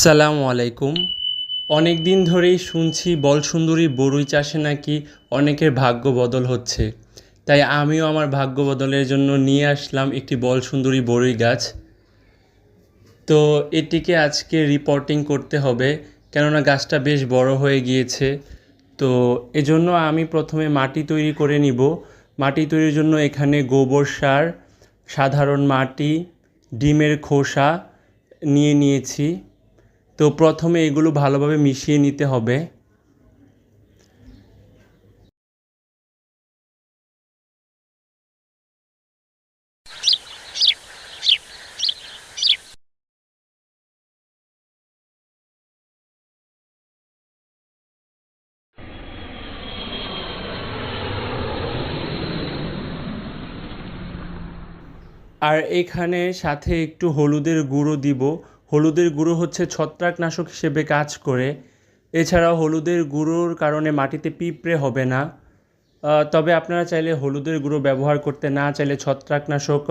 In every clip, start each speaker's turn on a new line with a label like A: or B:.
A: সালামু আলাইকুম। অনেক দিন ধরেই শুনছি বলসুন্দরী বরুই চাষে নাকি অনেকের ভাগ্য বদল হচ্ছে। তাই আমিও আমার ভাগ্য বদলের জন্য নিয়ে আসলাম একটি বলসুন্দরী বরুই গাছ। তো এটিকে আজকে রিপোর্টিং করতে হবে, কেননা গাছটা বেশ বড় হয়ে গিয়েছে। তো এজন্য আমি প্রথমে মাটি তৈরি করে নিব। মাটি তৈরির জন্য এখানে গোবর সার, সাধারণ মাটি, ডিমের খোসা নিয়ে নিয়েছি। তো প্রথমে এগুলো ভালোভাবে মিশিয়ে নিতে হবে। আর এখানে সাথে একটু হলুদের গুঁড়ো দিব। হলুদের গুঁড়ো হচ্ছে ছত্রাকনাশক হিসেবে কাজ করে। এছাড়াও হলুদের গুঁড়োর কারণে মাটিতে পিঁপড়ে হবে না। তবে আপনারা চাইলে হলুদের গুঁড়ো ব্যবহার করতে না চাইলে ছত্রাকনাশক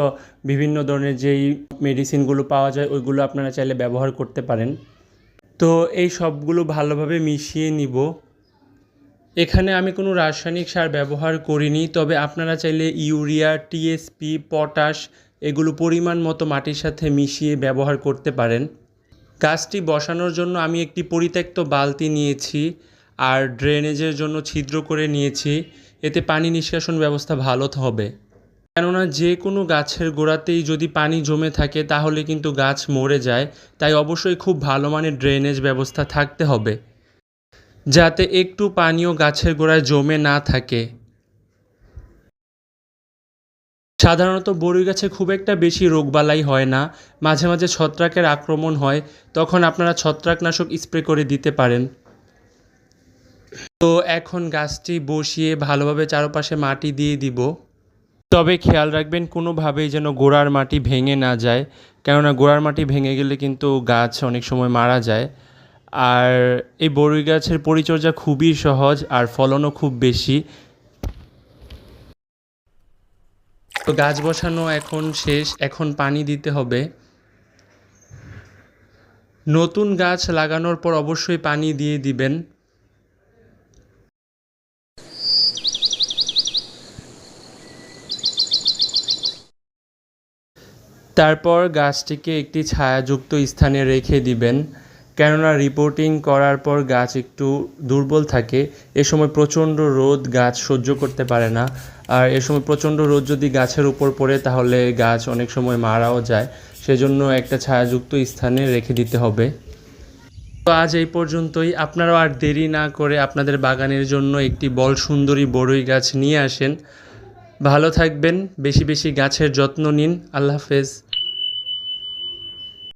A: বিভিন্ন ধরনের যেই মেডিসিনগুলো পাওয়া যায়, ওইগুলো আপনারা চাইলে ব্যবহার করতে পারেন। তো এই সবগুলো ভালোভাবে মিশিয়ে নিব। এখানে আমি কোনো রাসায়নিক সার ব্যবহার করিনি, তবে আপনারা চাইলে ইউরিয়া, টিএসপি, পটাশ এগুলো পরিমাণ মতো মাটির সাথে মিশিয়ে ব্যবহার করতে পারেন। গাছটি বসানোর জন্য আমি একটি পরিত্যক্ত বালতি নিয়েছি আর ড্রেনেজের জন্য ছিদ্র করে নিয়েছি। এতে পানি নিষ্কাশন ব্যবস্থা ভালো হবে। কেননা যে কোনো গাছের গোড়াতেই যদি পানি জমে থাকে তাহলে কিন্তু গাছ মরে যায়। তাই অবশ্যই খুব ভালো মানের ড্রেনেজ ব্যবস্থা থাকতে হবে। যাতে একটু পানিও গাছের গোড়ায় জমে না থাকে। সাধারণত বরুই গাছে খুব একটা বেশি রোগবালাই হয় না। মাঝে মাঝে ছত্রাকের আক্রমণ হয়। তখন আপনারা ছত্রাকনাশক স্প্রে করে দিতে পারেন। তো এখন গাছটি বসিয়ে ভালোভাবে চারপাশে মাটি দিয়ে দিব। তবে খেয়াল রাখবেন, কোনোভাবেই যেন গোড়ার মাটি ভেঙে না যায়। কেননা গোড়ার মাটি ভেঙে গেলে কিন্তু গাছ অনেক সময় মারা যায়। আর এই বরুই গাছের পরিচর্যা খুবই সহজ, আর ফলনও খুব বেশি। তো গাছ বসানো এখন শেষ, এখন পানি দিতে হবে। নতুন গাছ লাগানোর পর অবশ্যই পানি দিয়ে দিবেন। তারপর গাছটিকে একটি ছায়াযুক্ত স্থানে রেখে দিবেন। কেননা রিপোর্টিং করার পর গাছ একটু দুর্বল থাকে, এ সময় প্রচণ্ড রোদ গাছ সহ্য করতে পারে না। আর এ সময় প্রচণ্ড রোদ যদি গাছের উপর পড়ে, তাহলে গাছ অনেক সময় মারাও যায়। সেজন্য একটা ছায়াযুক্ত স্থানে রেখে দিতে হবে। তো আজ এই পর্যন্তই। আপনারাও আর দেরি না করে আপনাদের বাগানের জন্য একটি বল সুন্দরী বড়ই গাছ নিয়ে আসেন। ভালো থাকবেন, বেশি বেশি গাছের যত্ন নিন। আল্লাহ হাফেজ।